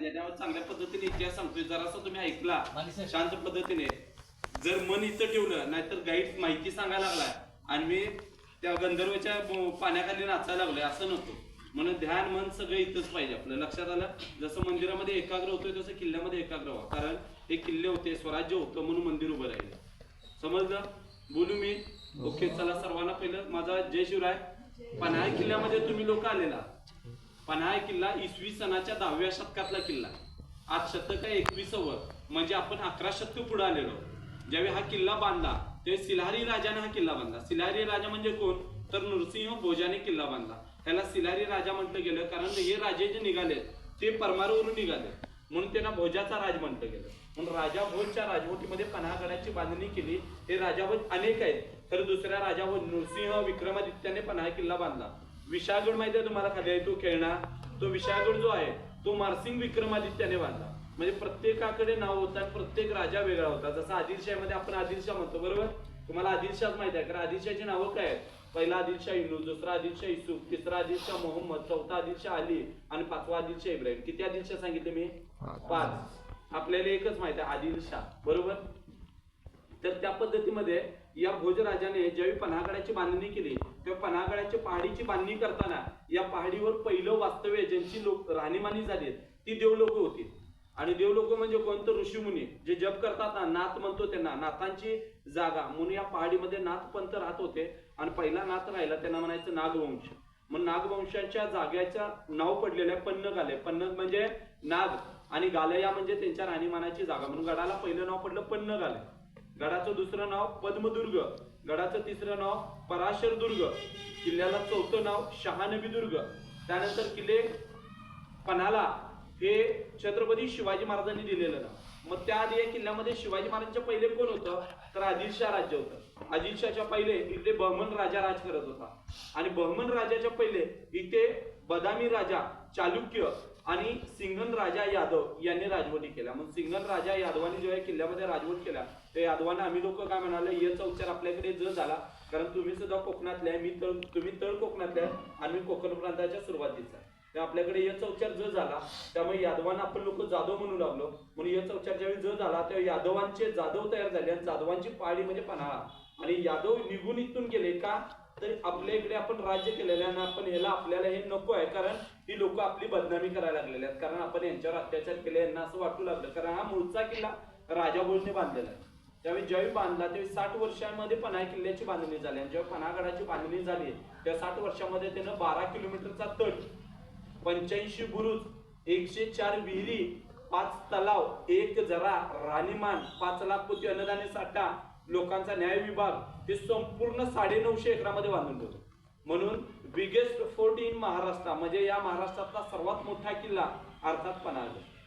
ज्याच्यावर चांगल्या पद्धतीने इतिहास सांगतोय. जरासा तुम्ही ऐकला. शांत पद्धतीने. जर मन इथं ठेवलं नाहीतर गाईड माहिती सांगायला लागलाय. आणि मी त्या गंधर्वच्या पाण्याखाली नाचायला लागलोय असं नको. म्हणून ध्यान मन सगळं इथंच पाहिजे आपलं. लक्षात आलं? जसं मंदिरामध्ये एकाग्र होतोय तसं किल्ल्यामध्ये एकाग्र व्हा. कारण हे किल्ले होते स्वराज्य होतं म्हणून मंदिर उभं राहिलं. समजलं? बोलू मी? ओके चला सर्वांना पहिलं. माझा जय शिवराय. पन्हाळ किल्ल्यामध्ये तुम्ही लोक आलेला. पन्हाळा किल्ला इसवी सणाच्या दहाव्या शतकातला किल्ला. आज शतक आहे एकविसावं म्हणजे आपण अकरा शतक पुढे आलेलो. ज्यावेळी हा किल्ला बांधला ते सिलारी राजाने हा किल्ला बांधला. सिलारी राजा म्हणजे कोण? तर नृसिंह भोजाने किल्ला बांधला. त्याला सिलारी राजा म्हटलं गेलं कारण हे राजे जे निघाले ते परमारवरून निघाले. म्हणून त्यांना भोजाचा राज म्हटलं गेलं. म्हणून राजा भोजच्या राजवटीमध्ये पन्हागडाची बांधणी केली. हे राजा भोज अनेक आहेत. तर दुसऱ्या राजा भोज नृसिंह विक्रमादित्याने पन्हा किल्ला बांधला. विशाळगड माहिती आहे तुम्हाला खाली आहे तो खेळणा. तो विशाळगड जो आहे तो मारसिंग विक्रमादित्याने बांधला. म्हणजे प्रत्येकाकडे नाव होतं आणि प्रत्येक राजा वेगळा होता. जसं आदिलशाहीमध्ये आपण आदिलशाह म्हणतो बरोबर? तुम्हाला आदिलशाह माहिती आहे कारण आदिलशाहची नावं काय आहेत? पहिला आदिलशाह युनुस दुसरा आदिलशाह युसुफ तिसरा आदिलशाह मोहम्मद चौथा आदिलशाह अली आणि पाचवा आदिलशाह इब्राहिम. किती आदिलशाह सांगितले मी? पाच. आपल्याला एकच माहिती आहे आदिलशाह. बरोबर? तर त्या पद्धतीमध्ये या भोजराजाने ज्यावेळी पन्हागडाची बांधणी केली तेव्हा पन्हागडाची पहाडीची बांधणी करताना या पहाडीवर पहिलं वास्तव्य ज्यांची लोक राहणीमानी झाली ती देवलोक होती. आणि देवलोक म्हणजे कोणतं? ऋषीमुनी. जे जप करतात ना नाथ म्हणतो त्यांना नाथांची जागा. म्हणून या पहाडीमध्ये नाथपंत राहत होते. आणि पहिला नाथ राहिला त्यांना म्हणायचं नागवंश. मग नागवंशाच्या जाग्याच्या नाव पडलेलं आहे पन्नग आले पन्नग म्हणजे नाग आणि गालया म्हणजे त्यांच्या राहणीमानाची जागा. म्हणून गडाला पहिलं नाव पडलं पन्नग आले गडाचं दुसरं नाव पद्मदुर्ग गडाचं तिसरं नाव पराशर दुर्ग किल्ल्याला चौथं नाव शहानबी दुर्ग त्यानंतर किल्ले पन्हाला हे छत्रपती शिवाजी महाराजांनी दिलेलं नाव. मग त्याआधी या किल्ल्यामध्ये शिवाजी महाराजांच्या पहिले कोण होतं? तर आदिलशाह राज्य होतं. आदिलशाहच्या पहिले इथे बहमन राजा राज करत होता. आणि बहमन राजाच्या पहिले इथे बदामी राजा चालुक्य आणि सिंघन राजा यादव यांनी राजवटी केल्या. मग सिंघन राजा यादवांनी जेव्हा किल्ल्यामध्ये राजवट केला ते यादवांना आम्ही लोक काय म्हणाले याचा उच्चार आपल्याकडे ज झाला कारण तुम्ही सुद्धा कोकणातले आहे मी तळ तुम्ही तळ कोकणातले आहे आणि कोकण प्रांताच्या सुरुवातीचा. आहे तर आपल्याकडे याचा उच्चार ज झाला त्यामुळे यादवांना आपण लोक जाधव म्हणू लागलो. म्हणून याचा उच्चार ज्यावेळी ज झाला तेव्हा यादवांचे जाधव तयार झाले आणि जाधवांची पाळी म्हणजे पन्हाळा. आणि यादव निघून इथून गेले का तर आपल्या इकडे आपण राज्य केलेलं आहे आणि आपण याला आपल्याला हे नको आहे कारण ही लोक आपली बदनामी करायला लागलेली आहेत. कारण आपण यांच्यावर अत्याचार केले यांना असं वाटू लागलं. कारण हा मूळचा किल्ला राजा भोजने बांधलेला आहे. त्यावेळी ज्यावेळी बांधला त्यावेळी साठ वर्षांमध्ये पन्हा किल्ल्याची बांधणी झाली. आणि जेव्हा पन्हागडाची बांधणी झाली त्या साठ वर्षामध्ये त्यानं बारा किलोमीटरचा तट पंच्याऐंशी बुरुज एकशे चार विहिरी पाच तलाव एक जरा राणीमान पाच लाख कोटी अन्नधान्य साठा लोकांचा न्याय विभाग हे संपूर्ण साडेनऊशे एकरामध्ये बांधून ठेवतो म्हणून बिगेस्ट फोर्ट इन महाराष्ट्र म्हणजे या महाराष्ट्रातला सर्वात मोठा किल्ला अर्थात पन्हागड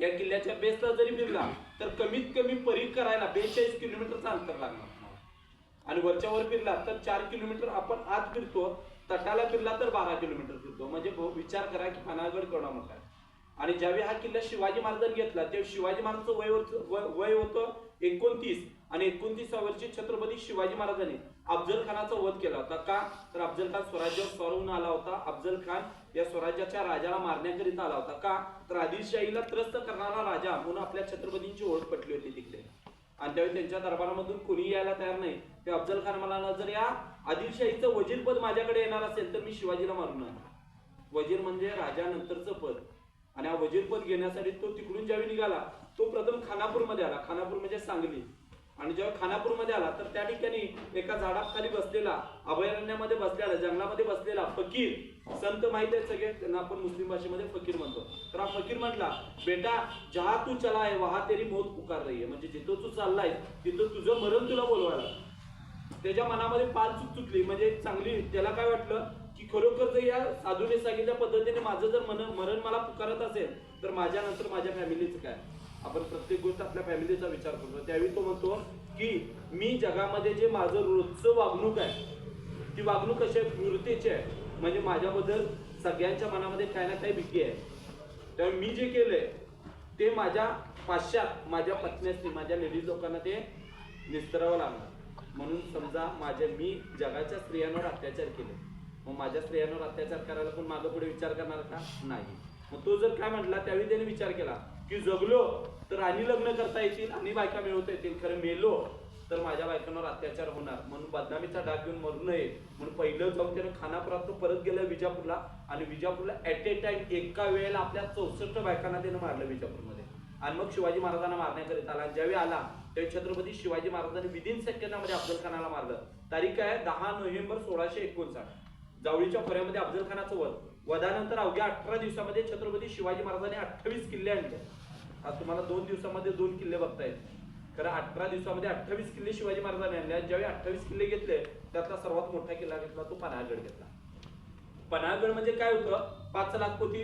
या किल्ल्याच्या बेसला जरी फिरला तर कमीत कमी परीख करायला बेचाळीस किलोमीटरचा अंतर लागणार आणि वरच्या वर फिरला तर चार किलोमीटर आपण आत फिरतो तटाला फिरला तर बारा किलोमीटर फिरतो. म्हणजे भाऊ विचार करा की पन्हागड केवढा मोठा आहे. आणि ज्यावेळी हा किल्ला शिवाजी महाराजांनी घेतला तेव्हा शिवाजी महाराजांचं वय होतं- वय- वय होतं एकोणतीस. आणि एकोणतीसा वर्षी छत्रपती शिवाजी महाराजांनी अफजल खानाचा वध केला होता का? तर अफजल खान स्वराज्यावर स्वरून आला होता. अफजल खान या स्वराज्याच्या राजाला मारण्याकरिता आला होता का? तर आदिलशाहीला त्रस्त करणारा राजा म्हणून आपल्या छत्रपतींची ओळख पटली होती तिकडे. आणि त्यावेळी त्यांच्या दरबारामधून कोणी यायला तयार नाही. ते अफजल खान म्हणाला जर या आदिलशाहीचं वजीरपद माझ्याकडे येणार असेल तर मी शिवाजीला मारून आणणार. वजीर म्हणजे राजानंतरचं पद. आणि हा वजीरपद घेण्यासाठी तो तिकडून ज्यावेळी निघाला तो प्रथम खानापूरमध्ये आला. खानापूर म्हणजे सांगली. आणि जेव्हा खानापूरमध्ये आला तर त्या ठिकाणी एका झाडाखाली बसलेला अभयारण्यामध्ये बसलेला जंगलामध्ये बसलेला फकीर संत माहीत आहे सगळे त्यांना आपण मुस्लिम भाषेमध्ये फकीर म्हणतो. तर हा फकीर म्हटला बेटा जहा तू चला आहे वहा तेरी मौत पुकार रही आहे म्हणजे जिथं तू चाललाय तिथं तुझं मरण तुला बोलवायला. त्याच्या मनामध्ये पाल चूक चुकली. म्हणजे चांगली त्याला काय वाटलं की खरोखर जर या साधूने सांगितल्या पद्धतीने माझं जर मन मरण मला पुकारत असेल तर माझ्या नंतर माझ्या फॅमिलीचं काय? आपण प्रत्येक गोष्ट आपल्या फॅमिलीचा विचार करतो. त्यावेळी तो म्हणतो की मी जगामध्ये जे माझं रोजचं वागणूक आहे ती वागणूक कशी आहे क्रूरतेची आहे. म्हणजे माझ्याबद्दल सगळ्यांच्या मनामध्ये काही ना काही भीती आहे. त्यामुळे मी जे केलंय ते माझ्या पाश्चात माझ्या पत्न्यासनी माझ्या लेडीज लोकांना ते निस्तरावं लागणार म्हणून समजा माझ्या मी जगाच्या स्त्रियांवर अत्याचार केले. मग माझ्या स्त्रियांवर अत्याचार करायला पण मागं पुढे विचार करणार का? नाही. मग तो जर काय म्हटला त्यावेळी त्याने विचार केला की जगलो तर आणि लग्न करता येतील आणि बायका मिळवता येतील. खरं मेलो तर माझ्या बायकांवर अत्याचार होणार. म्हणून बदनामीचा डाग घेऊन मरू नये. म्हणून पहिलं जाऊन त्यानं खानापुरात परत गेलं विजापूरला आणि विजापूरला ऍट ए टाइम एका वेळेला आपल्या चौसष्ट बायकांना त्यानं मारलं विजापूरमध्ये. आणि मग शिवाजी महाराजांना मारण्याकरिता आला. ज्यावेळी आला त्यावेळी छत्रपती शिवाजी महाराजांनी विदिन सेकंदामध्ये अफजल खानाला मारलं. तारीख आहे? दहा नोव्हेंबर सोळाशे एकोणसाठ. जावळीच्या खोऱ्यामध्ये अफजल खानाचं वध. वधानंतर अवघ्या अठरा दिवसामध्ये छत्रपती शिवाजी महाराजांनी अठ्ठावीस किल्ले आणले. आज तुम्हाला दोन दिवसामध्ये दोन किल्ले बघता येतील. खरं अठरा दिवसामध्ये अठ्ठावीस किल्ले शिवाजी महाराजांनी आणले ज्यावेळी अठ्ठावीस किल्ले घेतले त्यातला सर्वात मोठा किल्ला घेतला तो पन्हाळगड घेतला. पन्हाळगड म्हणजे काय होतं? पाच लाख कोटी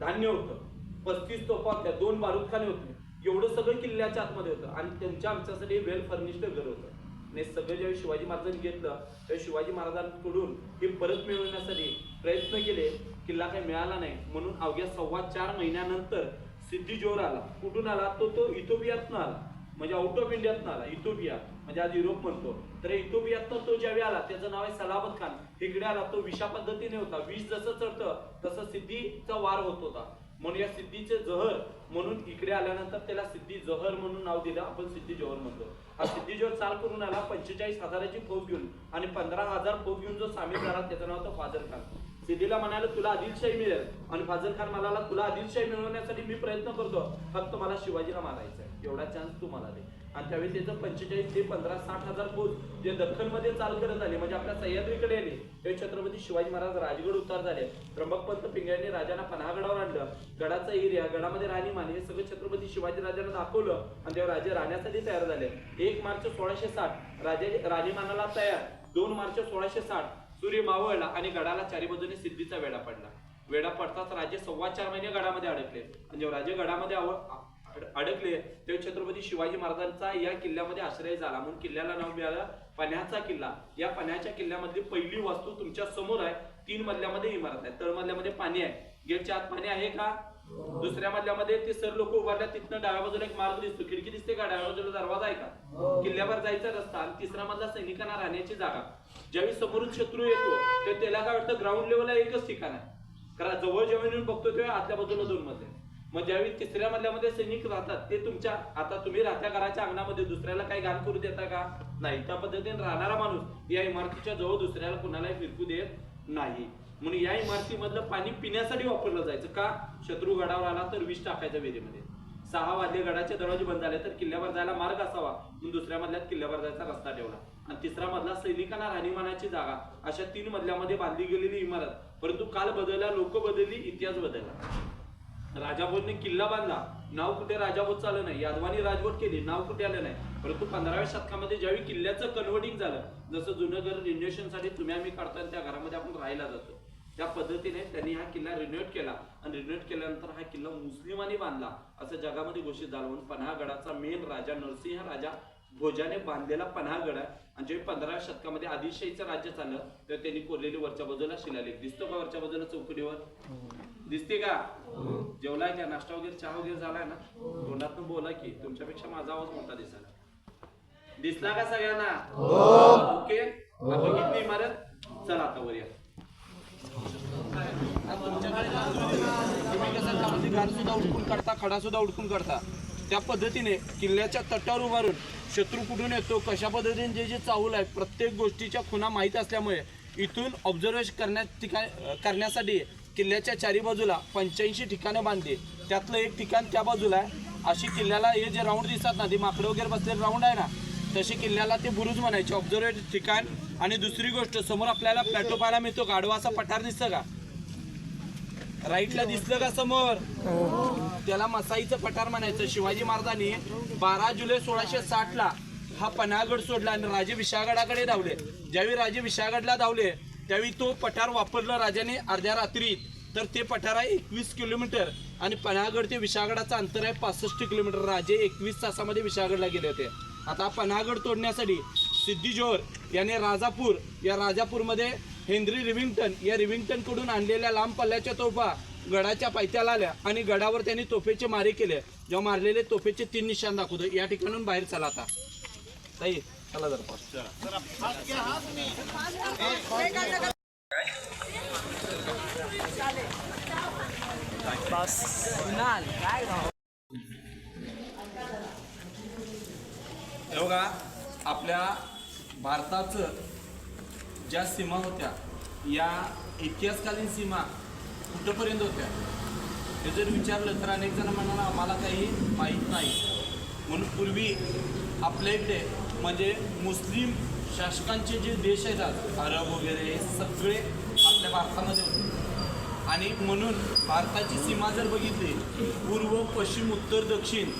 धान्य होतं. पस्तीस तोफा होत्या दोन बारूदखाने होते. एवढं सगळं किल्ल्याच्या आतमध्ये होतं आणि त्यांच्या आमच्यासाठी वेल फर्निश्ड घर होतं. आणि सगळं ज्यावेळी शिवाजी महाराजांनी घेतलं त्यावेळी शिवाजी महाराजांकडून हे परत मिळवण्यासाठी प्रयत्न केले किल्ला काही मिळाला नाही. म्हणून अवघ्या सव्वा चार महिन्यानंतर सिद्धी जोर आला. कुठून आला? तो तो इथोपियातनं आला. म्हणजे आउट ऑफ इंडियातनं आला. इथोपिया. म्हणजे आज युरोप म्हणतो. तर इथोपियातनं तो ज्यावेळी आला त्याचं नाव आहे सलामत खान. इकडे आला तो विषा पद्धतीने होता. विष जसं चढतं तसं सिद्धीचा वार होत होता. म्हणून या सिद्धीचे जहर म्हणून इकडे आल्यानंतर त्याला सिद्धी जहर म्हणून नाव दिलं आपण सिद्धी जोहर म्हणतो. हा सिद्धी जोहर चाल करून आला पंचेचाळीस हजाराची फौज घेऊन आणि पंधरा हजार फौज घेऊन जो सामील झाला त्याचं नाव होतं फाजल खान. सिद्धीला म्हणाले तुला आदिलशाही मिळेल. आणि फाजल खान म्हणाला तुला आदिलशाही मिळवण्यासाठी मी प्रयत्न करतो फक्त मला शिवाजीला मारायचं आहे एवढा चान्स तू दे. आणि त्यावेळी त्याचं पंचेचाळीस ते पंधरा साठ हजार फूट जे दख्खनमध्ये चाल करत आले म्हणजे आपल्या सह्याद्रीकडे आले ते छत्रपती शिवाजी महाराज राजगड उतार झाले. त्र्यंबकपंत पिंगळ्यांनी राजांना पन्हागडावर आणलं. गडाचा एरिया गडामध्ये राणीमान हे सगळं छत्रपती शिवाजी राजांना दाखवलं आणि तेव्हा राजे राहण्यासाठी तयार झाले. एक मार्च सोळाशे साठ राजे राणीमानाला तयार. दोन मार्च सोळाशे साठ सूर्य मावळला आणि गडाला चारी बाजूने सिद्धीचा वेढा पडला. वेढा पडताच राजे सव्वा चार महिने गडामध्ये अडकले. आणि जेव्हा राजे गडामध्ये आव- अडकले. तेव्हा छत्रपती शिवाजी महाराजांचा या किल्ल्यामध्ये आश्रय झाला. म्हणून किल्ल्याला नाव मिळालं पण्याचा किल्ला. या पण्याच्या किल्ल्यामधली पहिली वास्तू तुमच्यासमोर आहे. तीन मजल्यामध्ये इमारत आहे. तळमधल्यामध्ये पाणी आहे. गेटच्या आत पाणी आहे का? दुसऱ्या मजल्यामध्ये ते सर लोक उभारल्या तिथनं डाव्या बाजूला एक मार्ग दिसतो. खिडकी दिसते का? डाव्या बाजूला दरवाजा आहे का? किल्ल्यावर जायचा रस्ता आणि तिसरा मधला सैनिकांना राहण्याची जागा. ज्यावेळी समोरून शत्रू येतो तर त्याला काय वाटतं? ग्राउंड लेवलला एकच ठिकाण आहे. कारण जवळ जेव्हा येऊन बघतो तेव्हा आतल्या बाजूला दोन मध्ये मग ज्यावेळी तिसऱ्या मधल्यामध्ये सैनिक राहतात ते तुमच्या आता तुम्ही राहत्या घराच्या अंगणामध्ये दुसऱ्याला काही घाण करू देता का? नाही. त्या पद्धतीने राहणारा माणूस या इमारतीच्या जवळ दुसऱ्याला कुणालाही फिरकू देत नाही. म्हणून या इमारतीमधलं पाणी पिण्यासाठी वापरलं जायचं का? शत्रू गडावर आला तर विष टाकायचं विहिरीमध्ये. सहा वाजले गडाचे दरवाजे बंद झाले तर किल्ल्यावर जायला मार्ग असावा. म्हणून दुसऱ्या मधल्यात किल्ल्यावर जायचा रस्ता ठेवला. आणि तिसरा मधला सैनिकांना राहणीमानाची जागा. अशा तीन मधल्यामध्ये बांधली गेलेली इमारत. परंतु काल बदलला लोक बदलली इतिहास बदलला. राजाभोजने किल्ला बांधला. नाव कुठे? राजाभोज आलं नाही. यादवानी राजवट केली. नाव कुठे आलं नाही. परंतु पंधराव्या शतकामध्ये ज्यावेळी किल्ल्याचं कन्व्हर्टिंग झालं जसं जुनं घर रिन्युएशनसाठी तुम्ही आम्ही काढतो त्या घरामध्ये आपण राहायला जातो. त्या पद्धतीने त्यांनी हा किल्ला रिन्युएट केला. आणि रिन्युएट केल्यानंतर हा किल्ला मुस्लिमांनी बांधला. असं जगामध्ये घोषित झालं. म्हणून पन्हागडाचा मेन राजा नरसिंह राजा भोजाने बांधलेला पन्हागड आहे. आणि जेव्हा पंधराव्या शतकामध्ये आदिलशाहीचं राज्य चाललं तर त्यांनी कोरलेली वरच्या बाजूला शिलालेख. दिसतो का वरच्या बाजूला चौकडीवर दिसते का? जेवलाय का? नाश्ता वगैरे चहा वगैरे झालाय ना? तोंडातून बोला की तुमच्यापेक्षा माझा आवाज मोठा दिसायला. दिसला का सगळ्यांना? ओके. आता बघितली इमारत. चला आता वर या. सुद्धा उडकून काढता खडा सुद्धा उडकून काढता त्या पद्धतीने किल्ल्याच्या तटावर उभारून शत्रू कुठून येतो कशा पद्धतीने जे जे चाहूल आहे प्रत्येक गोष्टीच्या खुणा माहीत असल्यामुळे इथून ऑब्झर्वेशन करण्यात ठिकाण करण्यासाठी किल्ल्याच्या चारी बाजूला पंच्याऐंशी ठिकाणं बांधली त्यातलं एक ठिकाण त्या बाजूला आहे. अशी किल्ल्याला हे जे राऊंड दिसतात ना ते माकडं वगैरे बसलेले राऊंड आहे ना तशी किल्ल्याला ते बुरुज म्हणायचे. ऑब्झर्वेट ठिकाण. आणि दुसरी गोष्ट समोर आपल्याला प्लॅटो पाहायला मिळतो गाडवा असा पठार दिसतं का? राईटला दिसलं का समोर? त्याला मसाईचं पठार म्हणायचं. शिवाजी महाराजांनी बारा जुलै सोळाशे साठ ला हा पन्हागड सोडला आणि राजे विशाळगडाकडे धावले. ज्यावेळी राजे विशाळगडला धावले त्यावेळी तो पठार वापरला राजाने अर्ध्या रात्रीत. तर ते पठार आहे एकवीस किलोमीटर आणि पन्हागड ते विशागडाचं अंतर आहे पासष्ट किलोमीटर. राजे एकवीस तासामध्ये विशागडला गेले होते. आता पन्हागड तोडण्यासाठी सिद्धी जोहर याने राजापूर या राजापूरमध्ये हेनरी रिविंग्टन या रिविंग्टनकडून आणलेल्या लांब पल्ल्याच्या तोफा गडाच्या पायथ्याला आल्या आणि गडावर त्यांनी तोफेचे मारे केले. जेव्हा मारलेले तोफेचे तीन निशाण दाखवतो. या ठिकाणून बाहेर चला आता. ताई चला जरा. बस. काय हे बघा आपल्या भारताचं ज्या सीमा होत्या या इतिहासकालीन सीमा कुठंपर्यंत होत्या? हे जर विचारलं तर अनेक जण म्हणाला आम्हाला काही माहीत नाही. म्हणून पूर्वी आपल्या इकडे म्हणजे मुस्लिम शासकांचे जे देश आहेत आज, अरब वगैरे हे सगळे आपल्या भारतामध्ये होते. आणि म्हणून भारताची सीमा जर बघितली पूर्व पश्चिम उत्तर दक्षिण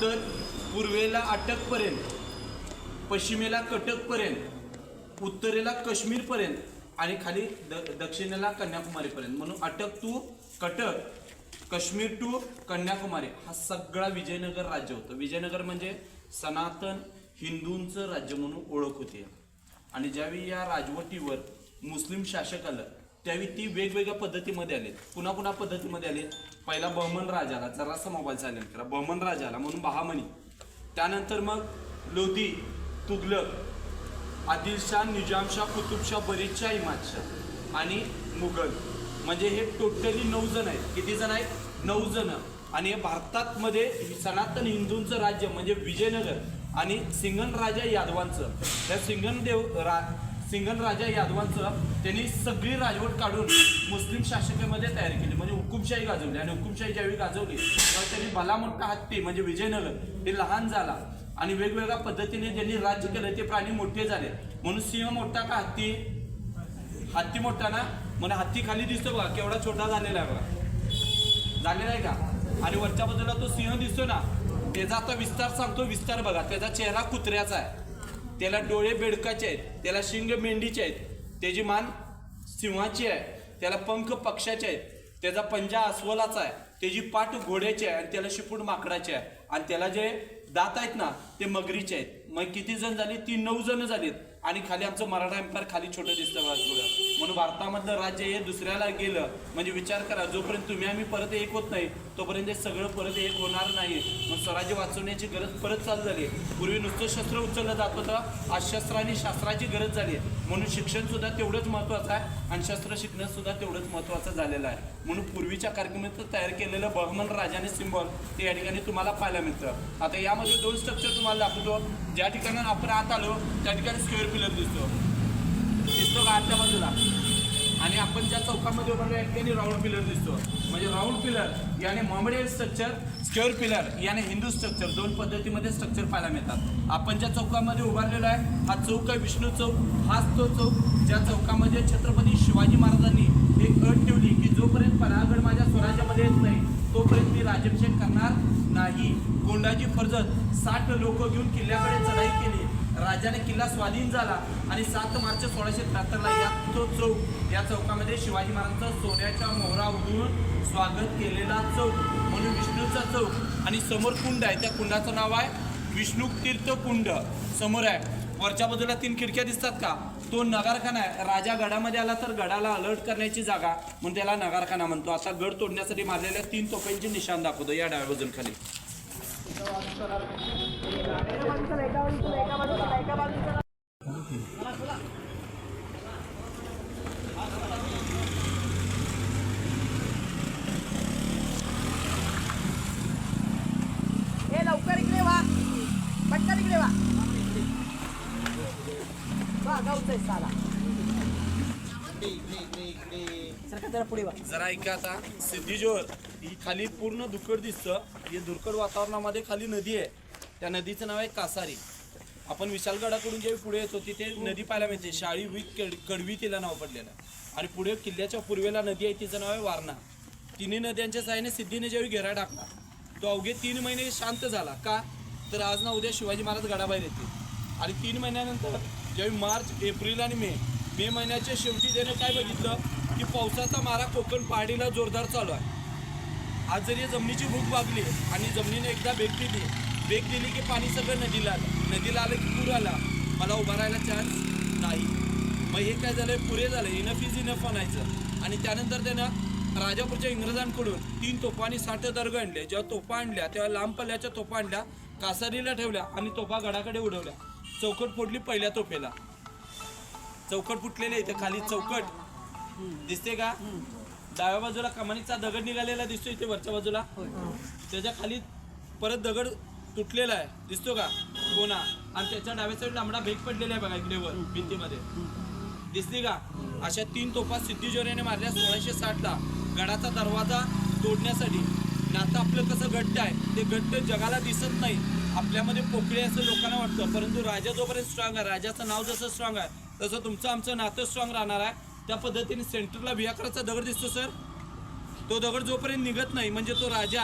तर पूर्वेला अटकपर्यंत पश्चिमेला कटकपर्यंत उत्तरेला काश्मीरपर्यंत आणि खाली द दक्षिणेला कन्याकुमारीपर्यंत. म्हणून अटक टू कटक काश्मीर टू कन्याकुमारी हा सगळा विजयनगर राज्य होतं. विजयनगर म्हणजे सनातन हिंदूंचं राज्य म्हणून ओळख होती. आणि ज्यावेळी या राजवटीवर मुस्लिम शासक आलं त्यावेळी ती वेगवेगळ्या पद्धतीमध्ये आले पुन्हा पुन्हा पद्धतीमध्ये आले पहिला बहमन राजाला जरासा मोबाईल सायलेंट करा. बहमन राजाला म्हणून बहामणी त्यानंतर मग लोधी तुगलक आदिलशाह निजामशाह कुतुबशाह बरीचशाह इमादशाह आणि मुघल. म्हणजे हे टोटली नऊ जण आहेत. किती जण आहेत? नऊ जण. आणि हे भारतात मध्ये सनातन हिंदूंचं राज्य म्हणजे विजयनगर. आणि सिंगन राजा यादवांचं त्या सिंगन देव रा सिंगन राजा यादवांचं त्यांनी सगळी राजवट काढून मुस्लिम शासकामध्ये तयार केली. म्हणजे हुकुमशाही गाजवली आणि हुकुमशाही ज्यावेळी गाजवली तेव्हा त्यांनी भला मोठा हत्ती म्हणजे विजयनगर हे लहान झाला आणि वेगवेगळ्या पद्धतीने ज्यांनी राज्य केलं ते प्राणी मोठे झाले. म्हणून सिंह मोठा का हत्ती? हत्ती मोठा ना? म्हणजे हत्ती खाली दिसतो बघा केवढा छोटा झालेला आहे बघा. झालेला आहे का? आणि वरच्या बाजूला तो सिंह दिसतो ना? त्याचा आता विस्तार सांगतो विस्तार बघा. त्याचा चेहरा कुत्र्याचा आहे. त्याला डोळे बेडकाचे आहेत. त्याला शिंग मेंढीचे आहेत. त्याची मान सिंहाची आहे. त्याला पंख पक्षाचे आहेत. त्याचा पंजा अस्वलाचा आहे. त्याची पाठ घोड्याची आहे आणि त्याला शिपूट माकडाची आहे. आणि त्याला जे दात आहेत ना ते मगरीचे आहेत. मग किती जण झाले? ती नऊ जण झालीत. आणि खाली आमचं मराठा एम्पायर खाली छोटं दिसतं बघा. म्हणून भारतामधलं राज्य हे दुसऱ्याला गेलं म्हणजे विचार करा जोपर्यंत तुम्ही आम्ही परत एक होत नाही तोपर्यंत हे सगळं परत एक होणार नाही. मग स्वराज्य वाचवण्याची गरज परत चालू झाली. पूर्वी नुसतं शस्त्र उचललं जात होतं आज शस्त्र आणि शास्त्राची गरज झाली. म्हणून शिक्षण सुद्धा तेवढंच महत्त्वाचं आहे आणि शस्त्र शिकणं सुद्धा तेवढंच महत्त्वाचं झालेलं आहे. म्हणून पूर्वीच्या कार्यक्रमात तयार केलेलं बहमन राजाने सिंबॉल ते या ठिकाणी तुम्हाला पाहायला मिळतं. आता यामध्ये दोन स्ट्रक्चर तुम्हाला दाखवतो. ज्या ठिकाणी आपण आत आलो त्या ठिकाणी स्क्वेअर पिलर दिसतो. दिसतो का आतल्या बाजूला? आणि आपण ज्या चौकामध्ये उभारलो या ठिकाणी राऊंड पिलर दिसतो. म्हणजे राऊंड पिलर याने मॉमेडियल स्ट्रक्चर स्क्वेअर पिलर याने हिंदू स्ट्रक्चर दोन पद्धतीमध्ये स्ट्रक्चर पाहायला मिळतात. आपण ज्या चौकामध्ये उभारलेलो आहे हा चौक आहे विष्णू चौक हाच तो चौक. ज्या चौकामध्ये छत्रपती शिवाजी महाराजांनी एक अट ठेवली की जोपर्यंत पन्हाळगड माझ्या स्वराज्यामध्ये येत नाही तोपर्यंत मी राजाभिषेक करणार नाही. गोंडाची फर्जत साठ लोक घेऊन किल्ल्याकडे चढाई केली. राजाने किल्ला स्वाधीन झाला आणि सात मार्च सोळाशे त्र्याहत्तरला या तो चौक या चौकामध्ये शिवाजी महाराजांचा सोन्याच्या मोहरा स्वागत केलेला चौक म्हणून विष्णूचा चौक आणि समोर कुंड आहे. त्या कुंडाचं नाव आहे विष्णू तीर्थ कुंड. समोर आहे. वरच्या बाजूला तीन खिडक्या दिसतात का? तो नगारखाना आहे. राजा गडामध्ये आला तर गडाला अलर्ट करण्याची जागा म्हणून त्याला नगारखाना म्हणतो. आता गड तोडण्यासाठी मारलेल्या तीन तोफांचे निशाण दाखवतो. या डाव्या बाजून खाली. लवकर इकडे वा. पटकन इकडे वा. वा आहे साला. सरका जरा पुढे वा. जरा ऐका आता सिद्धीजोर. ही खाली पूर्ण धुकड दिसतं. ही धुरकड वातावरणामध्ये खाली नदी आहे. त्या नदीचं नाव आहे कासारी. आपण विशालगडाकडून जेव्हा पुढे येतो तिथे नदी पाहायला मिळते. शाळी वी कड कडवी तिला नाव पडलेलं. आहे आणि पुढे किल्ल्याच्या पूर्वेला नदी आहे तिचं नाव आहे वारणा. तिन्ही नद्यांच्या साहाय्याने सिद्धीने ज्यावेळी घेरा टाकला तो अवघे तीन महिने शांत झाला. का? तर आज ना उद्या शिवाजी महाराज गडाबाहेर येतील. आणि तीन महिन्यानंतर ज्यावेळी मार्च एप्रिल आणि मे मे महिन्याच्या शेवटी त्याने काय बघितलं? की पावसाचा मारा कोकण पहाडीला जोरदार चालू आहे. आज जरी जमिनीची भूक भागली आणि जमिनीने एकदा भेट दिली भेट दिली की पाणी सगळं नदीला आलं. नदीला आलं की पूर आला. मला उभा राहायला चान्स नाही. मग हे काय झालं पुरे झालं. इनफ इज इनफ आणायचं. आणि त्यानंतर त्यानं राजापूरच्या इंग्रजांकडून तीन तोफा आणि साठ दर्ग आणले. जेव्हा तोफा आणल्या तेव्हा लांब पल्ल्याच्या तोफा आणल्या कासारीला ठेवल्या आणि तोफा गडाकडे उडवल्या. चौकट फोडली पहिल्या तोफेला. चौकट फुटलेले इथे खाली. चौकट. दिसते का? डाव्या बाजूला कमानीचा दगड निघालेला दिसतो इथे वरच्या बाजूला. त्याच्याखाली परत दगड तुटलेला आहे. दिसतो का? कोणा? आणि त्याच्या डाव्या साईड लांबडा भेग पडलेला आहे बघा इकडे वर भिंतीमध्ये. दिसली का? अशा तीन तोफा सिद्धीजोऱ्याने मारल्या सोळाशे साठला. गडाचा दरवाजा तोडण्यासाठी. आता आपलं कसं घट्ट आहे ते घट्ट जगाला दिसत नाही. आपल्यामध्ये पोकळे असं लोकांना वाटतं. परंतु राजा जोपर्यंत स्ट्रॉंग आहे राजाचं नाव जसं स्ट्रॉंग आहे तसं तुमचं आमचं नातं स्ट्रॉंग राहणार आहे. त्या पद्धतीने सेंटरला भियाकराचा दगड दिसतो सर. तो दगड जोपर्यंत निघत नाही म्हणजे तो राजा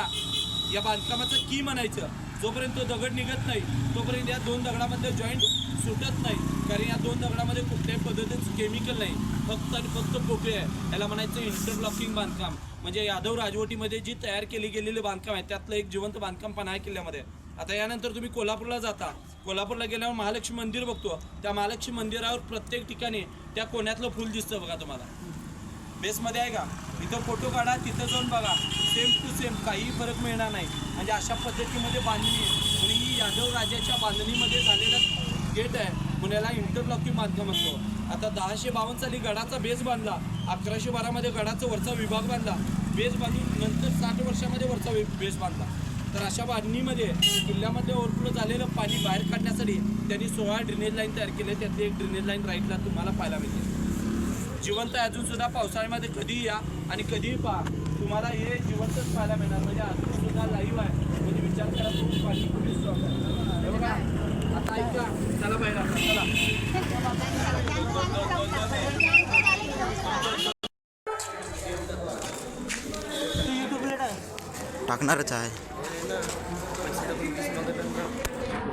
या बांधकामाचं की म्हणायचं जोपर्यंत तो दगड निघत नाही तोपर्यंत या दोन दगडामध्ये जॉईंट सुटत नाही. कारण या दोन दगडामध्ये कुठल्याही पद्धतीचं केमिकल नाही. फक्त आणि फक्त पोकळी आहे. याला म्हणायचं इंटरलॉकिंग बांधकाम. म्हणजे यादव राजवटीमध्ये जी तयार केली गेलेली बांधकाम आहे त्यातलं एक जिवंत बांधकाम पण आहे किल्ल्यामध्ये. आता यानंतर तुम्ही कोल्हापूरला जाता. कोल्हापूरला गेल्यावर महालक्ष्मी मंदिर बघतो. त्या महालक्ष्मी मंदिरावर प्रत्येक ठिकाणी त्या कोण्यातलं फुल दिसतं बघा तुम्हाला. बेसमध्ये आहे का? इथं फोटो काढा तिथं जाऊन बघा. सेम टू सेम काही फरक मिळणार नाही. म्हणजे अशा पद्धतीमध्ये बांधणी आहे. आणि ही यादव राजाच्या बांधणीमध्ये झालेला गेट आहे. पुण्याला इंटरलॉकिंग माध्यम असतो. आता दहाशे बावन्न साली गडाचा बेस बांधला. अकराशे बारामध्ये गडाचा वरचा विभाग बांधला. बेस बांधून नंतर साठ वर्षामध्ये वरचा बेस बांधला. तर अशा बांधणीमध्ये किल्ल्यामध्ये ओव्हरफ्लो झालेलं पाणी बाहेर काढण्यासाठी त्यांनी सोळा ड्रेनेज लाईन तयार केले. त्यातली एक ड्रेनेज लाईन राईटला तुम्हाला पाहायला मिळते. जिवंत अजूनसुद्धा अजून सुद्धा पावसाळ्यामध्ये कधीही या आणि कधीही पहा तुम्हाला हे जिवंतच पाहायला मिळणार. म्हणजे अजून सुद्धा लाईव्ह आहे. म्हणजे विचार करा तुम्ही पाणी कुठे हे बघा. आता ऐका. चला बाहेर चला. टाकणारच आहे.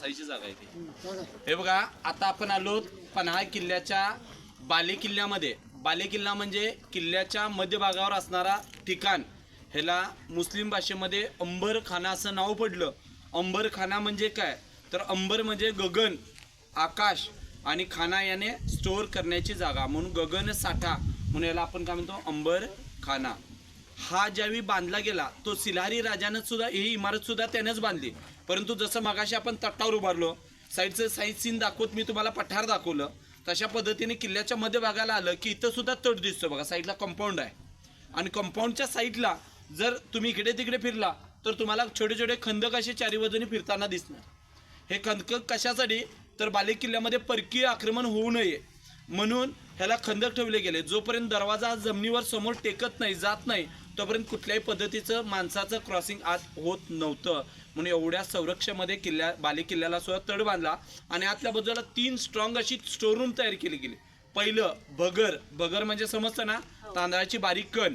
बसायची जागा आहे ती. हे बघा आता आपण आलो पन्हाळ किल्ल्याच्या बाले किल्ल्यामध्ये. बाले किल्ला म्हणजे किल्ल्याच्या मध्यभागावर असणारा ठिकाण. ह्याला मुस्लिम भाषेमध्ये अंबर खाना असं नाव पडलं. अंबर खाना म्हणजे काय? तर अंबर म्हणजे गगन आकाश आणि खाना याने स्टोअर करण्याची जागा. म्हणून गगन साठा. म्हणून याला आपण काय म्हणतो? अंबर खाना हा ज्यावेळी बांधला गेला तो सिलारी राजानं सुद्धा ही इमारत सुद्धा त्यानेच बांधली. परंतु जसं मगाशी आपण तटावर उभारलो साईडचं साईड सीन दाखवत मी तुम्हाला पठार दाखवलं तशा पद्धतीने किल्ल्याच्या मध्यभागाला आलं की इथं सुद्धा तट दिसतो बघा साईडला कंपाऊंड आहे. आणि कंपाऊंडच्या साईडला जर तुम्ही इकडे तिकडे फिरला तर तुम्हाला छोटे छोटे खंदक असे चारी बाजूने फिरताना दिसणार. हे खंदक कशासाठी? तर बाले किल्ल्यामध्ये परकीय आक्रमण होऊ नये म्हणून ह्याला खंदक ठेवले गेले. जोपर्यंत दरवाजा जमिनीवर समोर टेकत नाही जात नाही तोपर्यंत कुठल्याही पद्धतीचं माणसाचं क्रॉसिंग आत होत नव्हतं. म्हणून एवढ्या संरक्षणामध्ये किल्ल्या बाले किल्ल्याला सुद्धा तड बांधला आणि आतल्या बाजूला तीन स्ट्रॉंग अशी स्टोर रूम तयार केली गेली. पहिलं बगर. बगर म्हणजे समजतं ना? तांदळाची बारीक कण.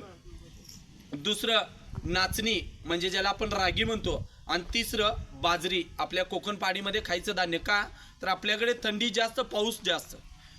दुसरं नाचणी म्हणजे ज्याला आपण रागी म्हणतो. आणि तिसरं बाजरी. आपल्या कोकण पाडीमध्ये खायचं धान्य का? तर आपल्याकडे थंडी जास्त पाऊस जास्त.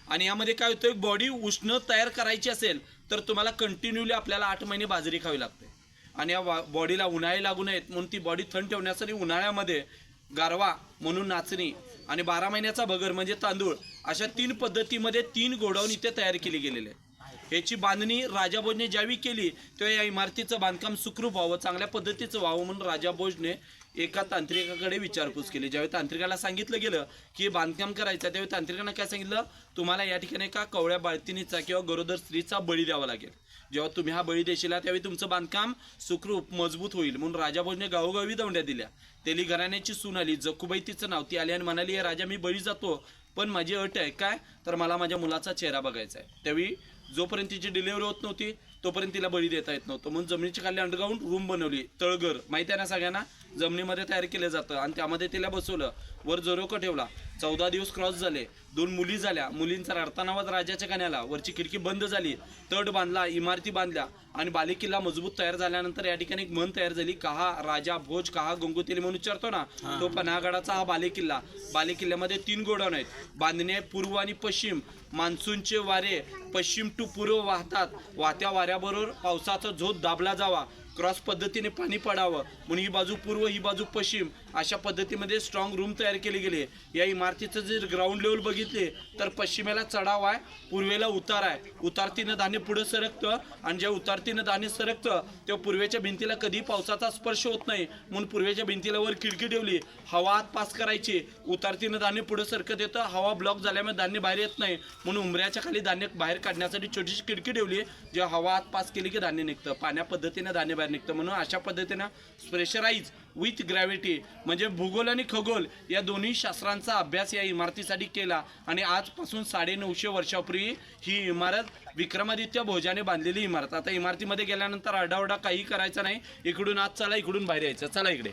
आणि यामध्ये काय होतं? बॉडी उष्ण तयार करायची असेल तर तुम्हाला कंटिन्यूली आपल्याला आठ महिने बाजरी खावी लागते. आणि या बॉडीला उन्हाळी लागू नयेत म्हणून ती बॉडी थंड ठेवण्यासाठी उन्हाळ्यामध्ये गारवा म्हणून नाचणी आणि बारा महिन्याचा भगर म्हणजे तांदूळ अशा तीन पद्धतीमध्ये तीन गोडाऊन इथे तयार केली गेलेले आहेत. ह्याची बांधणी राजा भोजने ज्यावेळी केली तेव्हा या इमारतीचं बांधकाम सुखरूप व्हावं चांगल्या पद्धतीचं व्हावं म्हणून राजाभोजने एका तांत्रिकाकडे विचारपूस केली. ज्यावेळी तांत्रिकाला सांगितलं गेलं की बांधकाम करायचं त्यावेळी तांत्रिकानं काय सांगितलं? तुम्हाला या ठिकाणी एका कवळ्या बाळतिनीचा किंवा गरोदर स्त्रीचा बळी द्यावा लागेल. जेव्हा तुम्ही हा बळी देशीला त्यावेळी तुमचं बांधकाम सुखरूप मजबूत होईल. म्हणून राजाभोजने गावोगावी दौंड्या दिल्या. तेली घराण्याची सून आली. जखुबाई तिचं नाव ती आली आणि म्हणाली "हे राजा मी बळी जातो पण माझी अट आहे. काय? तर मला माझ्या मुलाचा चेहरा बघायचा आहे. त्यावेळी जोपर्यंत तिची डिलिव्हरी होत नव्हती तोपर्यंत तिला बळी देता येत नव्हतं. म्हणून जमिनीच्या खाली अंडरग्राऊंड रूम बनवली तळघर. माहिती आहे ना सगळ्यांना? जमिनीमध्ये तयार केलं जातं आणि त्यामध्ये तिला बसवलं. वर जोरोका ठेवला. चौदा दिवस क्रॉस झाले. दोन मुली झाल्या. मुलींचा रडताना आवाज राजाच्या कान्याला वरची खिडकी बंद झाली. तट बांधला इमारती बांधल्या आणि बालेकिल्ला मजबूत तयार झाल्यानंतर या ठिकाणी एक मन तयार झाली. कहा राजा भोज कहा गंगोतेली म्हणून विचारतो ना तो पन्हागडाचा हा बालेकिल्ला. बालेकिल्ल्यामध्ये तीन गोडाऊन आहेत बांधणे पूर्व आणि पश्चिम. मान्सूनचे वारे पश्चिम टू पूर्व वाहतात. वाहत्या वाऱ्याबरोबर पावसाचा झोत दाबला जावा. क्रॉस पद्धतीने पाणी पडावं. म्हणून ही बाजू पूर्व ही बाजू पश्चिम. अशा पद्धतीमध्ये स्ट्रॉंग रूम तयार केली गेली आहे. या इमारतीचं जर ग्राउंड लेवल बघितले तर पश्चिमेला चढाव आहे पूर्वेला उतार आहे. उतारतीनं धान्य पुढं सरकतं आणि ज्या उतारतीनं धान्य सरकतं तेव्हा पूर्वेच्या भिंतीला कधी पावसाचा स्पर्श होत नाही. म्हणून पूर्वेच्या भिंतीला वर खिडकी ठेवली. हवा आत पास करायची. उतारतीनं धान्य पुढं सरकत येतं. हवा ब्लॉक झाल्यामुळे धान्य बाहेर येत नाही. म्हणून उमऱ्याच्या खाली धान्य बाहेर काढण्यासाठी छोटीशी खिडकी ठेवली. जेव्हा हवा आत पास केली की धान्य निघतं. पाण्या पद्धतीनं धान्य बाहेर निघतं. म्हणून अशा पद्धतीनं प्रेशराईज विथ ग्रॅव्हिटी म्हणजे भूगोल आणि खगोल या दोन्ही शास्त्रांचा अभ्यास या इमारतीसाठी केला. आणि आजपासून साडेनऊशे वर्षापूर्वी ही इमारत विक्रमादित्य भोजाने बांधलेली इमारत. आता इमारतीमध्ये गेल्यानंतर आरडाओरडा काही करायचा नाही. इकडून आत चला इकडून बाहेर यायचं. चला इकडे.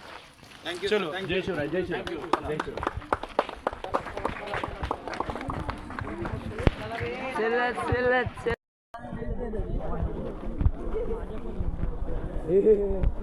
थँक्यू चलो जय शिवराय जय शिवराय. जय शिवराय. चल. चल चल